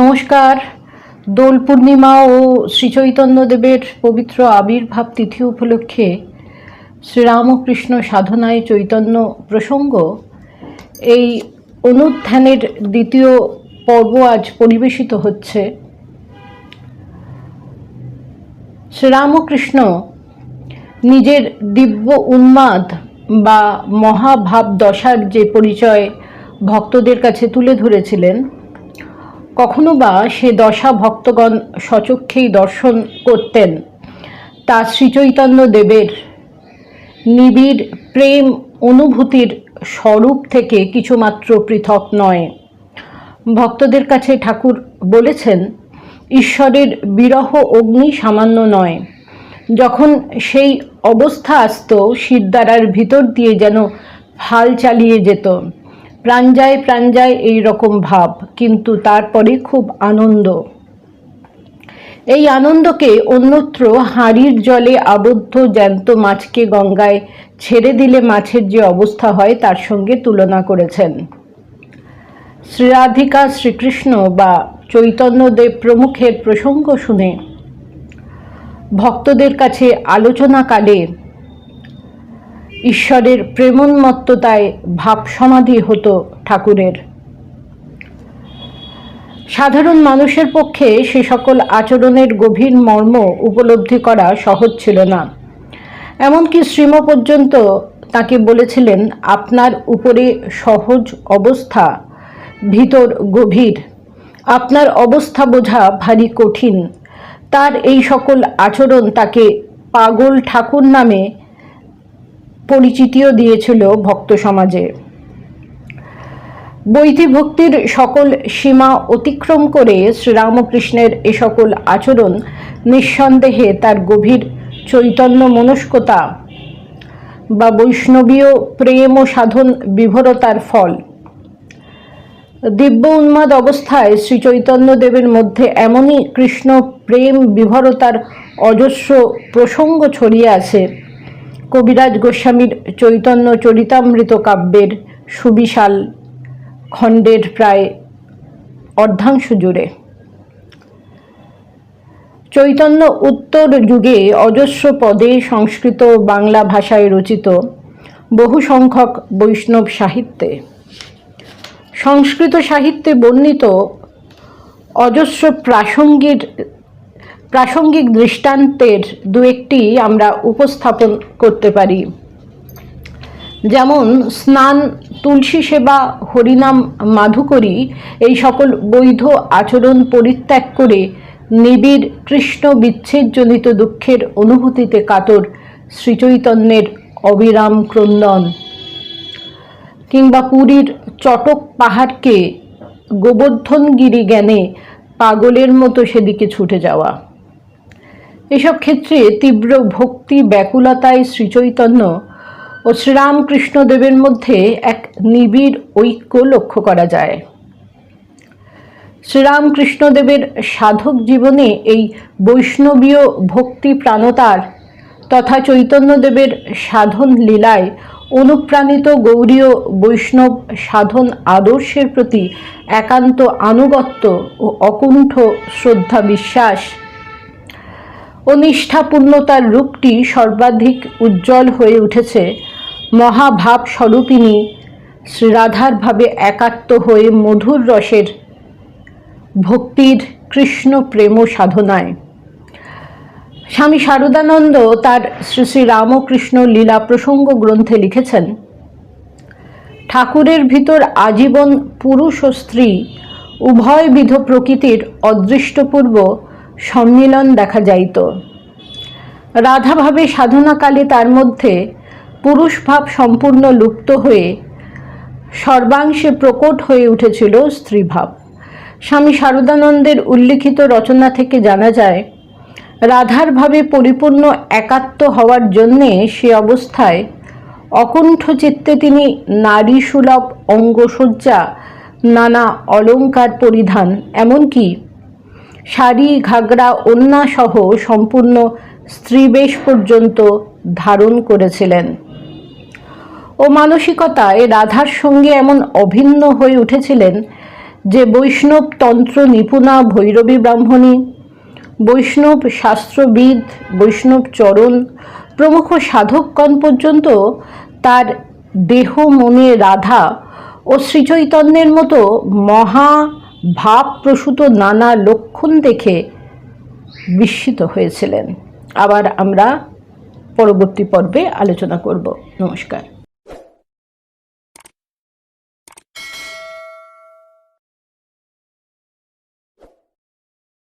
নমস্কার। দোল পূর্ণিমা ও শ্রীচৈতন্যদেবের পবিত্র আবির্ভাব তিথি উপলক্ষে শ্রীরামকৃষ্ণ সাধনায় চৈতন্য প্রসঙ্গ। এই অনুধ্যানের দ্বিতীয় পর্ব আজ পরিবেশিত হচ্ছে। শ্রীরামকৃষ্ণ নিজের দিব্য উন্মাদ বা মহাভাব দশার যে পরিচয় ভক্তদের কাছে তুলে ধরেছিলেন কখনো বা সে দশা ভক্তগণ সচক্ষেই দর্শন করতেন। তা শ্রীচৈতন্য দেবের নিবিড় প্রেম অনুভূতির স্বরূপ থেকে কিছুমাত্র পৃথক নয়। ভক্তদের কাছে ঠাকুর বলেছেন, ঈশ্বরের বিরহ অগ্নি সামান্য নয়। যখন সেই অবস্থা আসত শিরদারার ভিতর দিয়ে যেন হাল চালিয়ে যেত। প্রাণ যায় প্রাণ যায় এই রকম ভাব, কিন্তু তারপরে খুব আনন্দ। এই আনন্দকে অন্যত্র হাঁড়ির জলে আবদ্ধ জ্যান্ত মাছকে গঙ্গায় ছেড়ে দিলে মাছের যে অবস্থা হয় তার সঙ্গে তুলনা করেছেন। শ্রীরাধিকা শ্রীকৃষ্ণ বা চৈতন্যদেব প্রমুখের প্রসঙ্গ শুনে ভক্তদের কাছে আলোচনাকালে ঈশ্বরের প্রেমোন্মত্ততায় ভাব সমাধি হতো ঠাকুরের। সাধারণ মানুষের পক্ষে সে সকল আচরণের গভীর মর্ম উপলব্ধি করা সহজ ছিল না। এমনকি শ্রীম পর্যন্ত তাকে বলেছিলেন, আপনার উপরে সহজ অবস্থা, ভিতর গভীর। আপনার অবস্থা বোঝা ভারী কঠিন। তার এই সকল আচরণ তাকে পাগল ঠাকুর নামে পরিচিতিও দিয়েছিল ভক্ত সমাজে বৈতি ভক্তির সকল সীমা অতিক্রম করে শ্রীরামকৃষ্ণের এ সকল আচরণ নিঃসন্দেহে তার গভীর চৈতন্য মনস্কতা বা বৈষ্ণবীয় প্রেম ও সাধন বিভরতার ফল। দিব্য উন্মাদ অবস্থায় শ্রী চৈতন্যদেবের মধ্যে এমনই কৃষ্ণ প্রেম বিভরতার অজস্র প্রসঙ্গ ছড়িয়ে আছে। কবিরাজ গোস্বামীর চৈতন্য চরিতামৃত কাব্যের সুবিশাল খণ্ডের প্রায় অর্ধাংশ জুড়ে। চৈতন্য উত্তর যুগে অজস্র পদে সংস্কৃত বাংলা ভাষায় রচিত বহু সংখ্যক বৈষ্ণব সাহিত্যে। সংস্কৃত সাহিত্যে বর্ণিত অজস্র প্রাসঙ্গিক প্রাসঙ্গিক দৃষ্টান্তের দু একটি আমরা উপস্থাপন করতে পারি। যেমন, স্নান, তুলসী সেবা, হরিনাম, মাধুকরী এই সকল বৈধ আচরণ পরিত্যাগ করে নিবিড়, কৃষ্ণ, বিচ্ছেদজনিত দুঃখের অনুভূতিতে কাতর শ্রীচৈতন্যের অবিরাম ক্রন্দন। কিংবা পুরীর চটক পাহাড়কে গোবর্ধনগিরি জ্ঞানে পাগলের মতো সেদিকে ছুটে যাওয়া। এসব ক্ষেত্রে তীব্র ভক্তি, ব্যাকুলতায় শ্রীচৈতন্য ও শ্রীরামকৃষ্ণদেবের মধ্যে এক নিবিড় ঐক্য লক্ষ্য করা যায়। শ্রীরামকৃষ্ণদেবের সাধক জীবনে এই বৈষ্ণবীয় ভক্তি প্রাণতার তথা চৈতন্যদেবের সাধন লীলায় অনুপ্রাণিত গৌরীয় বৈষ্ণব সাধন আদর্শের প্রতি একান্ত আনুগত্য ও অকুণ্ঠ শ্রদ্ধা বিশ্বাস ও নিষ্ঠাপূর্ণতার রূপটি সর্বাধিক উজ্জ্বল হয়ে উঠেছে। মহাভাব স্বরূপিণী শ্রীরাধার ভাবে একাত্ম হয়ে মধুর রসের ভক্তির কৃষ্ণ প্রেম সাধনায়। স্বামী শারদানন্দ তার শ্রী শ্রী রামকৃষ্ণ লীলা প্রসঙ্গ গ্রন্থে লিখেছেন, ঠাকুরের ভিতর আজীবন পুরুষ ও স্ত্রী উভয়বিধ প্রকৃতির অদৃষ্টপূর্ব সম্মিলন দেখা যাইত। রাধাভাবে সাধনাকালে তার মধ্যে পুরুষ ভাব সম্পূর্ণ লুপ্ত হয়ে সর্বাংশে প্রকট হয়ে উঠেছিল স্ত্রীভাব স্বামী শারদানন্দের উল্লিখিত রচনা থেকে জানা যায়, রাধার ভাবে পরিপূর্ণ একাত্ম হওয়ার জন্যে সে অবস্থায় অকুণ্ঠ চিত্তে তিনি নারী সুলভ অঙ্গসজ্জা, নানা অলঙ্কার পরিধান, এমনকি শাড়ি, ঘাগরা সহ সম্পূর্ণ স্ত্রীবেশ পর্যন্ত ধারণ করেছিলেন। ও মানসিকতায় রাধার সঙ্গে এমন অভিন্ন হয়ে উঠেছিলেন যে বৈষ্ণব তন্ত্র নিপুণা ভৈরবী ব্রাহ্মণী, বৈষ্ণব শাস্ত্রবিদ, বৈষ্ণব চরণ, প্রমুখ সাধকগণ পর্যন্ত তার দেহ মনে রাধা ও শ্রীচৈতন্যের মতো মহা ভাবপ্রসূত নানা লক্ষণ দেখে বিস্মিত হয়েছিলেন। আবার আমরা পরবর্তী পর্বে আলোচনা করব। নমস্কার।